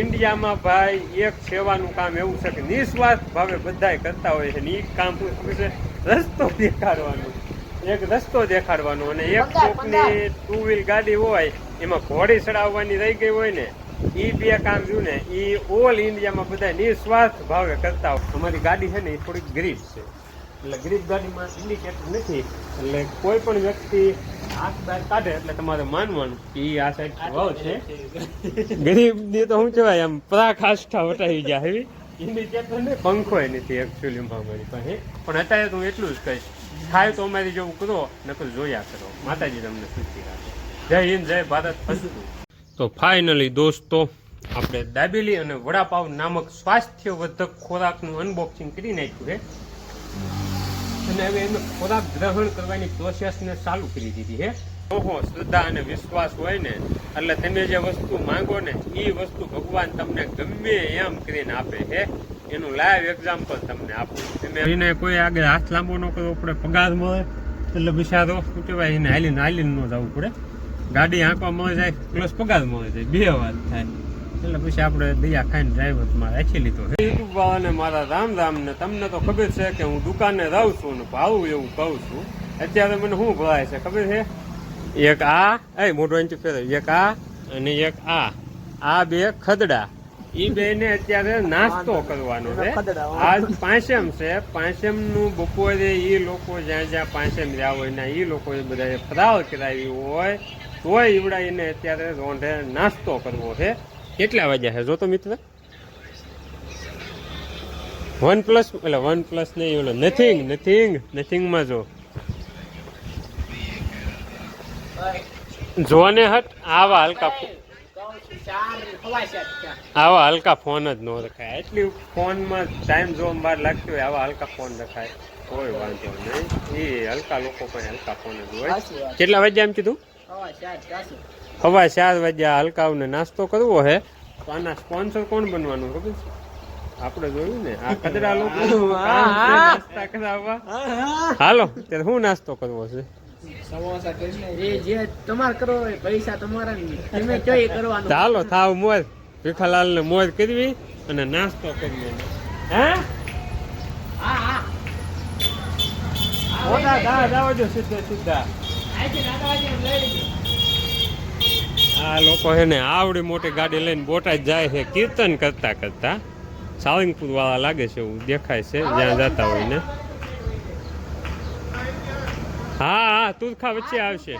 ઇન્ડિયામાં ભાઈ એક સેવાનું કામ એવું છે કે નિસ્વાર્થ ભાવે બધાય કરતા હોય છે ને એ કામ છે રસ્તો દેખાડવાનો. એક રસ્તો દેખાડવાનો અને એક કોકની ટુ વ્હીલ ગાડી હોય એમાં ઘોડી ચડાવવાની રહી ગઈ હોય ને એ બે કામ જોયું ને એ ઓલ ઇન્ડિયામાં બધા નિસ્વાર્થ ભાવે કરતા હોય. અમારી ગાડી છે ને એ થોડીક ગરીબ છે. એટલે ગરીબ ગાડીમાં ઇન્ડિકેટર નથી એટલે કોઈ પણ વ્યક્તિ બાર કાઢે એટલે તમારે માનવાનું કે આ સાઈડ વાવ છે. ગરીબની તો શું કહેવાય આમ વટાવી જાય એવી ઇન્ડિકેટર ને પંખો નથી એકચ્યુઅલીમાં અમારી પાસે. પણ અત્યારે તો હું એટલું જ કહીશ થાય તો અમારી જેવું કરો નકર જોયા કરો. માતાજી તમને સુખી રાખે. જય હિન્દ જય ભારત તો ફાઇનલી દોસ્તો આપણે દાબેલી અને વડાપાવ નામક સ્વાસ્થ્યવર્ધક ખોરાકનું અનબોક્સિંગ કરી નાખ્યું છે. અને હવે એનો ખોરાક ગ્રહણ કરવાની પ્રોસેસને ચાલુ કરી દીધી છે. ઓહો શ્રદ્ધા અને વિશ્વાસ હોય ને એટલે તમે જે વસ્તુ માંગો ને એ વસ્તુ ભગવાન તમને ગમે એમ કરીને આપે છે. એનું લાઈવ એક્ઝામ્પલ તમને આપું તમે એને કોઈ આગળ હાથ લાંબો ન કરવો પડે પગાર મળે એટલે બિચારો શું કહેવાય એને હાલીને હાલીને ન જવું પડે. ગાડી આંકવા મળે જાય પ્લસ પગાર મળે જાય બે વાત થાય. એટલે પછી આપણે દયા ખાઈને ડ્રાઈવરમાં રાખી લીધો યુટ્યુબ વાળાને મારા રામ રામ ને તમને તો ખબર છે કે હું દુકાને રહું છું ને ભાવું એવું કહું છું. અત્યારે મને શું ભરાય છે, ખબર છે? એક આ, એ મોટો ઇંચ ફેર એક આ અને એક આ. આ બે ખદડા. ઈ બે ને અત્યારે નાસ્તો કરવાનો છે. આજ પાંચેમ છે. પાંચેમનું બપોરે એ લોકો જ્યાં જ્યાં પાંચેમ રહ્યા હોય ને એ લોકો બધા ફરાળ કરાવી હોય, તોય ઈવડાઈને અત્યારે રોંઢે નાસ્તો કરવો છે. કેટલા વાગ્યા છે? જો તો મિત્ર? વન પ્લસ એટલે વન પ્લસ નહીં ઓલો નથિંગ નથિંગ નથિંગમાં જો. જોને હટ આવા હલકા આવા હલકા ફોન જ ન રખાય. એટલી ફોનમાં ટાઈમ જોવા બહાર લાગતી હોય આવા હલકા ફોન રખાય. કોઈ વાંધો નહીં. એ હલકા લોકો પણ હલકા ફોન જ હોય. કેટલા વાગ્યા એમ કીધું? સવા ચાર વાગ્યા હલકાવને નાસ્તો કરવો છે તો આના સ્પોન્સર કોણ બનવાનું ખબર છે? આપણે જોયું ને આ કદરા લોકો નાસ્તા કરાવવા. હાલો ત્યારે શું નાસ્તો કરવો છે? ચાલો થાવ મોજ ભીખાલાલ ને મોજ કરવી અને નાસ્તો કરવી. હે? હા હા. મોટા દા જાવ જો સીધા અહીંથી નાકા વાગે લઈ લેજો આ લોકો છે ને આવડી મોટી ગાડી લઈને બોટાદ જાય છે, કીર્તન કરતા કરતા. સાળંગપુર વાળા લાગે છે એવું દેખાય છે, જ્યાં જતા હોય ને. હા હા, તુરખા વચ્ચે આવશે.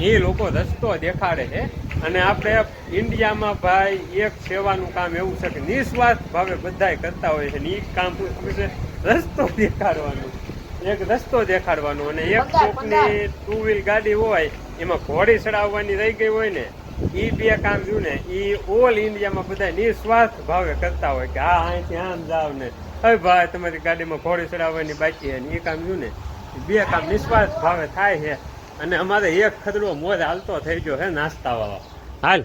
એ લોકો રસ્તો દેખાડે છે અને આપણે ઇન્ડિયામાં ભાઈ એક સેવાનું કામ એવું છે કે નિસ્વાર્થ ભાવે બધાય કરતા હોય છે ને એ કામ રસ્તો દેખાડવાનો. એક રસ્તો દેખાડવાનો અને એક કોકની ટુ વ્હીલ ગાડી હોય એમાં ઘોડી ચડાવવાની રહી ગઈ હોય ને એ બે કામ જોયું ને એ ઓલ ઇન્ડિયામાં બધા નિસ્વાર્થ ભાવે કરતા હોય કે હા અહીંથી આમ જાવ ને. હવે ભાઈ તમારી ગાડીમાં ઘોડી ચડાવવાની બાકી છે ને એ કામ જોયું ને બે કામ નિસ્વાર્થ ભાવે થાય છે. અને અમારે એક ખદડો મોજ હાલતો થઈ ગયો છે નાસ્તા વાળો હાલ.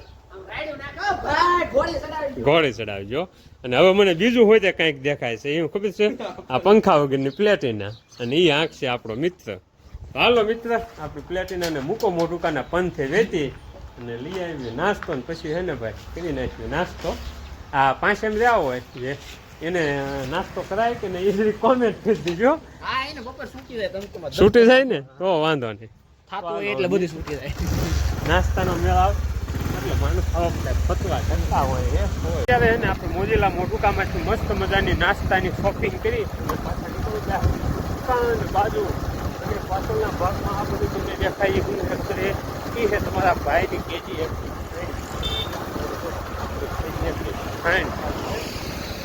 ઘોડી ચડાવજો. અને હવે મને બીજું હોય તે કંઈક દેખાય છે એવું ખબર છે? આ પંખા વગરની પ્લેટિના અને એ આંખ છે આપણો મિત્ર. હાલો મિત્ર આપણે પ્લેટિનાને મૂકો મોટુકાના પંથે વેચી અને લઈ આવી નાસ્તો ને પછી હે ને ભાઈ કરી નાખ્યું નાસ્તો. આ પાંચેમ રહ્યા હોય જે એને નાસ્તો કરાય કે ને એ કોમેન્ટ કરી દીજો. છૂટી જાય ને? તો વાંધો નહીં. એટલે બધું છૂટી જાય. નાસ્તાનો મેળ આવે. એટલે માણસ ફતવા કરતા હોય એ અત્યારે ત્યારે આપણે મોજીલા મોટુકામાંથી મસ્ત મજાની નાસ્તાની શોપિંગ કરી પાછા નીકળી દુકાન બાજુ અને પાછળના ભાગમાં આ બધું તમને દેખાય હું કરે એ હે તમારા ભાઈની કેજી એક.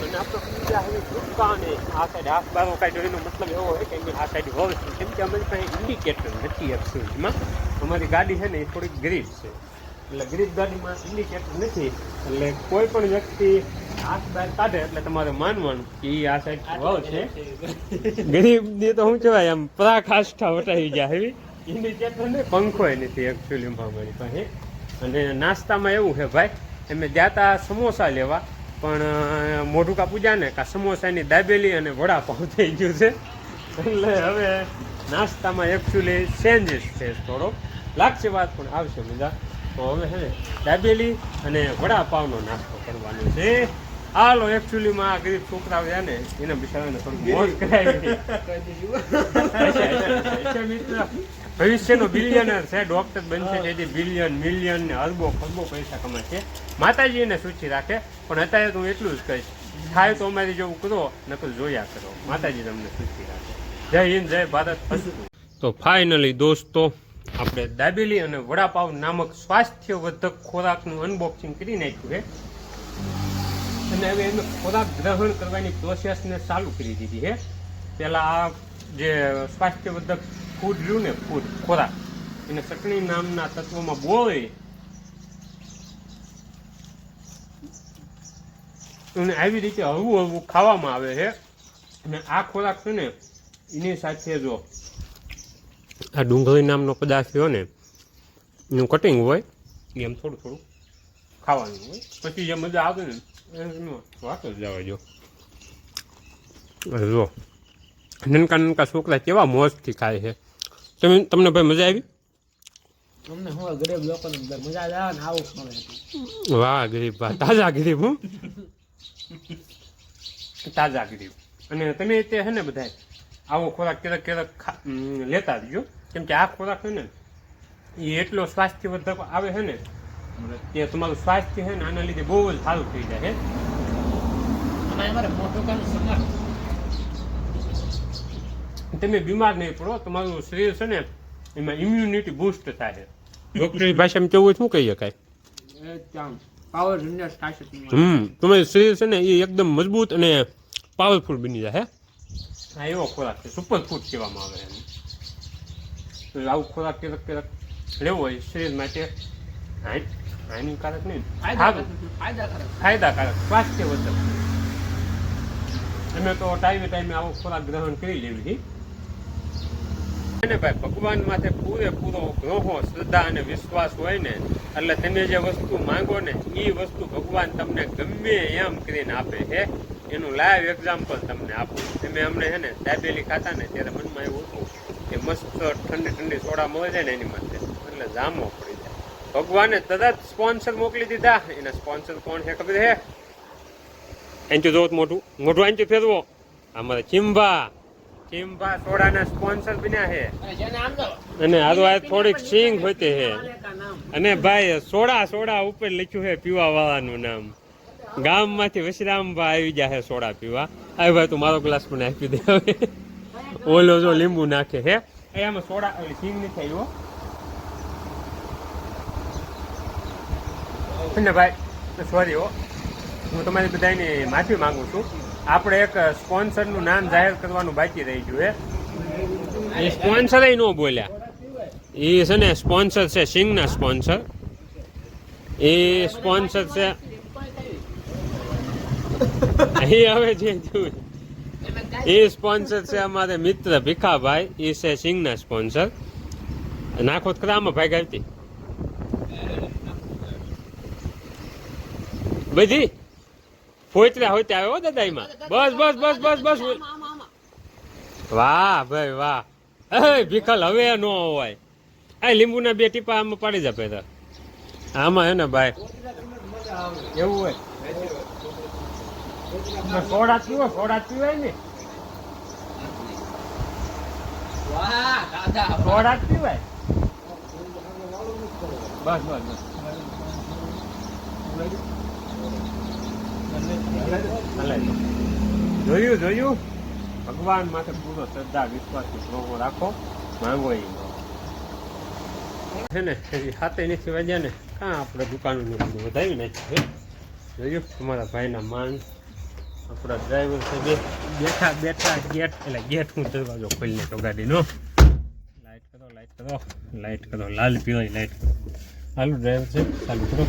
અને આપણે બીજા હવે આ સાઈડ હાથ બારો કાઢ્યો એનો મતલબ એવો હોય કે આ સાઈડ છે. કેમ કે અમારી પાસે ઇન્ડિકેટર નથી એક્ચ્યુઅલીમાં અમારી ગાડી છે ને એ થોડીક ગરીબ છે. એટલે ગરીબદારીમાં ઇન્ડિકેટર નથી. એટલે કોઈ પણ વ્યક્તિ હાથ બહાર કાઢે એટલે તમારે માનવાનું કે આ સાઈડ વાવ છે. ગરીબની તો શું કહેવાય આમ પરાકાષ્ઠા વટાવી જાય એવી ઇન્ડિકેટર ને પંખો નથી એકચ્યુઅલીમાં પાસે. અને નાસ્તામાં એવું છે ભાઈ અમે ગયા સમોસા લેવા પણ મોઢું કા પૂજા ને કા સમોસાની દાબેલી અને વડાપાઉં થઈ ગયું છે. એટલે હવે નાસ્તામાં એકચ્યુઅલી ચેન્જીસ છે થોડો લાગશે વાત પણ આવશે મજા. તો હવે છે ને દાબેલી અને વડાપાવનો નાસ્તો કરવાનો છે. હાલો એકચ્યુઅલીમાં આ ગરીબ છોકરા છે ને એને બિચારાને થોડું મોજ કરાવી મિત્ર ભવિષ્યનો બિલિયનર છે ડોક્ટર બનશે તેથી બિલિયન મિલિયન ને અરબો ખરબો પૈસા કમાશે માતાજી એને સૂચિ રાખે પણ અત્યારે તો હું એટલું જ કહીશ. થાય તો અમારી જેવું કરો નકર જોયા કરો. માતાજી તમને સૂચિ રાખે. જય હિન્દ જય ભારત. તો ફાઇનલી દોસ્તો આપણે દાબેલી અને વડાપાવ નામક સ્વાસ્થ્યવર્ધક ખોરાકનું અનબોક્સિંગ કરી નાખ્યું છે. અને હવે એનો ખોરાક ગ્રહણ કરવાની પ્રોસેસને ચાલુ કરી દીધી છે. પહેલાં આ જે સ્વાસ્થ્યવર્ધક ફૂડ રહ્યું ને ફૂડ ખોરાક, એને ચટણી નામના તત્વોમાં બોળી અને આવી રીતે હળવું હળવું ખાવામાં આવે છે. અને આ ખોરાક છે ને એની સાથે જો આ ડુંગળી નામનો પદાર્થ રહ્યો ને એનું કટિંગ હોય એમ થોડું થોડું ખાવાનું હોય. પછી જે મજા આવે ને એનો વાત જ જવા જો. જો. નનકા નનકા છોકરા કેવા મોજથી ખાય છે. તમે તમને ભાઈ મજા આવી? તમને હું ગરીબ લોકોને મજા જ આવે ને આવું મળે વાહ ગરીબ વાહ. તાજા ગરીબ હું. તાજા ગરીબ. અને તમે તે છે ને બધા આવો ખોરાક ક્યારેક ક્યારેક લેતા રહીજો કેમ કે આ ખોરાક છે ને એ એટલો સ્વાસ્થ્યવર્ધક આવે છે ને કે તમારું સ્વાસ્થ્ય છે ને આના લીધે બહુ જ સારું થઈ જાય છે. તમે બીમાર નહીં પડો તમારું શરીર છે ને એમાં ઇમ્યુનિટી બૂસ્ટ થાય છે. ડોક્ટરની ભાષામાં કેવું શું કહી શકાય? પાવર. હમ તમારું શરીર છે ને એ એકદમ મજબૂત અને પાવરફુલ બની જાય હે એવો ખોરાક છે સુપર ફૂડ કહેવામાં આવે એને આવું ખોરાક કેરક કેરક લેવો હોય શરીર માટે હાનિ- હાનિકારક નહીં. ફાયદાકારક સ્વાસ્થ્યવર્ધક અમે તો ટાઈમે ટાઈમે આવો ખોરાક ગ્રહણ કરી લેવી હતી અને ભાઈ ભગવાન માથે પૂરેપૂરો ગ્રહો શ્રદ્ધા અને વિશ્વાસ હોય ને એટલે તમે જે વસ્તુ માંગો ને એ વસ્તુ ભગવાન તમને ગમે એમ કરીને આપે છે એનું લાઈવ એક્ઝામ્પલ તમને આપું. તમે અમને છે ને દાબેલી ખાતા ને ત્યારે મનમાં એવું હતું કે મસ્ત ઠંડી ઠંડી સોડા મળે છે ને એની માટે. એટલે જામો પડી જાય. ભગવાને તરત સ્પોન્સર મોકલી દીધા. એના સ્પોન્સર કોણ છે ખબર છે? એન્ચું જોત મોટું. મોટું એન્ચું ફેરવો. અમારે ચિંબા. ચિંબા સોડાના સ્પોન્સર બન્યા છે. અને તો હારો આ થોડીક સિંગ હોતી છે. માલિકા અને ભાઈ, સોડા સોડા ઉપર લખ્યું છે પીવા વાળાનું નામ. ગામમાંથી વશરામભા આવી જાય છે સોડા પીવા. આવી ભાઈ તું મારો ગ્લાસ મને આપી દે હવે. ઓલો જો લીંબુ નાખે હે. એ આમાં સોડા સિંગ નહીં નથી આવ્યો ને ભાઈ સોરી હો. હું તમારી બધાની માફી માંગુ છું. આપણે એક સ્પોન્સરનું નામ જાહેર કરવાનું બાકી રહી ગયું હે. એ સ્પોન્સર ન બોલ્યા. એ છે ને સ્પોન્સર છે સિંગના સ્પોન્સર. એ સ્પોન્સર છે. એ હવે જે જોયું. એ સ્પોન્સર છે અમારે મિત્ર ભીખાભાઈ. એ છે સિંગના સ્પોન્સર. નાખો તો ખરા ભાગ આવતી? બધી? ફોચરા હોય ત્યાં આવ્યો દાદા એમાં? બસ બસ બસ બસ બસ. વાહ ભાઈ વાહ. એ ભીખલ હવે ન હોય. આ લીંબુના બે ટીપા આમાં પાડી જાય તો આમાં હે ને ભાઈ. એવું હોય. સોડા પીવો સોડા પીવાય ને? દાદા પીવાય બસ બસ બસ. જોયું જોયું? ભગવાન માટે પૂરો શ્રદ્ધા વિશ્વાસ ગ્રહો રાખો. માંગો એ છે ને હાથે નથી વાગ્યા ને કાં આપણે દુકાનનું બધું વધાવી નાખ્યું જોયું? તમારા ભાઈના માન. આપણા ડ્રાઈવર છે બે. બેઠા બેઠા ગેટ એટલે ગેટ હું દરવાજો ખોલી લેતો ગાડીનો લાઈટ કરો લાઈટ કરો લાઈટ કરો. લાલ પીવાય લાઈટ કરો. ચાલુ ડ્રાઈવર છે ચાલુ કરો.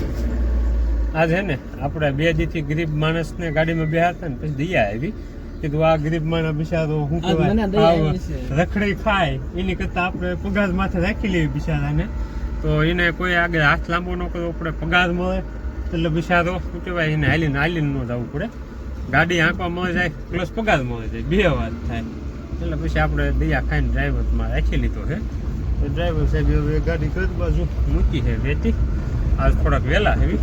આ છે ને આપણે બે દીથી ગરીબ માણસને ગાડીમાં બેહા હતા ને પછી દયા આવી. કીધું આ ગરીબ માણસ બિચારો મને કહેવાય રખડી ખાય. એની કરતાં આપણે પગાર માથે રાખી લેવી બિચારાને. તો એને કોઈ આગળ હાથ લાંબો ન કરવો પડે પગાર મળે. એટલે બિચારો શું કહેવાય એને હાલીને હાલીને ન જવું પડે. ગાડી આંકવા મળી જાય પ્લસ પગાર મળી જાય બે વાત થાય. એટલે પછી આપણે દયા ખાઈને ડ્રાઈવરમાં રાખી લીધો છે. તો ડ્રાઈવર સાહેબ હવે ગાડી ઘર બાજુ મૂકી છે વેચી. આજ થોડાક વહેલા એવી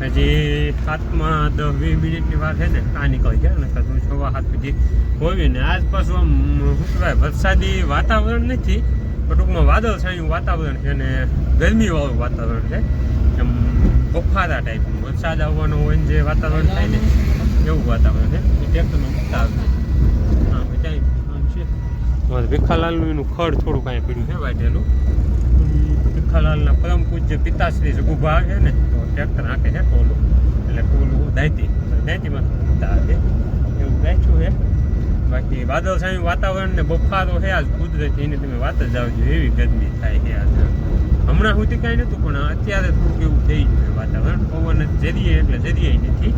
હજી સાતમાં દસ વીસ મિનિટની વાર છે ને, આ નીકળી ગયા ને કદું સવા સાત સુધી હોવી ને. આજ પાછું આમ શું વરસાદી વાતાવરણ નથી, પણ ટૂંકમાં વાદળ છાયું વાતાવરણ છે અને ગરમીવાળું વાતાવરણ છે. એમ બફારા ટાઈપનું વરસાદ આવવાનો હોય ને જે વાતાવરણ થાય ને એવું વાતાવરણ છે? એ ટ્રેક્ટરનો બતાવે હા ત્યાં છે. ભીખાલાલનું એનું ખડ થોડું કાંઈ પીડ્યું. છે વાટેલું ભીખાલાલના પરમ પૂજ્ય પિતાશ્રી સગુભા આવે ને તો ટ્રેક્ટર હાંકે છે ટોલું. એટલે ટોલું દાયતી. દાયતીમાં મૂકતા આવે એવું ગાંઠ્યું છે. બાકી વાદળછાયું વાતાવરણ ને બફારો છે આજ કુદરતી એની તમે વાત જ આવજો એવી ગરમી થાય છે આજ. હમણાં સુધી કાંઈ નહોતું પણ અત્યારે થોડુંક એવું થઈ ગયું વાતાવરણ. પવન જ જરીએ એટલે જરીએ નથી.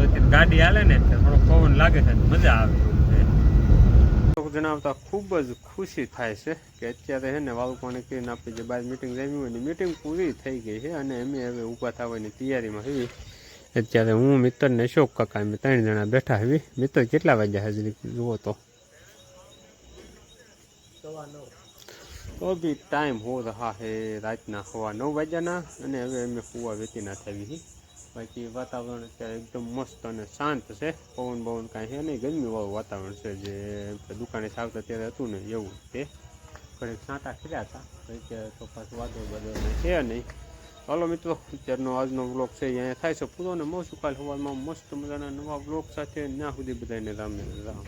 તો ગાડી હાલે ને થોડો પવન લાગે છે મજા આવે. જણાવતા ખૂબ જ ખુશી થાય છે કે અત્યારે છે ને વાળુકોને કહીને આપણે જે બહાર મિટિંગ જમી હોય ને મિટિંગ પૂરી થઈ ગઈ છે અને અમે હવે ઊભા થવાની તૈયારીમાં હવી અત્યારે હું, મિત્ર ને અશોક કાકા, અમે ત્રણ જણા બેઠા હવી મિત્ર, કેટલા વાગ્યા હાજરી જુઓ તો. તો બી ટાઈમ હો રહા હે રાતના સવા નવ વાગ્યાના અને હવે અમે કુવા વેતીના થઈ છીએ. બાકી વાતાવરણ અત્યારે એકદમ મસ્ત અને શાંત છે. પવન બવન કાંઈ છે નહીં. ગરમીવાળું વાતાવરણ છે જે દુકાને આવતા ત્યારે હતું ને એવું તે ઘડીક છાંટા ખીલ્યા હતા. અત્યારે તો પાછું વાદળ બદલ છે નહીં. ચાલો મિત્રો, અત્યારનો આજનો વ્લોગ છે અહીંયા થાય છે પૂરો. ને મળશું કાલ સવારમાં મસ્ત મજાના નવા વ્લોગ સાથે. ત્યાં સુધી બધાને રામ રામ.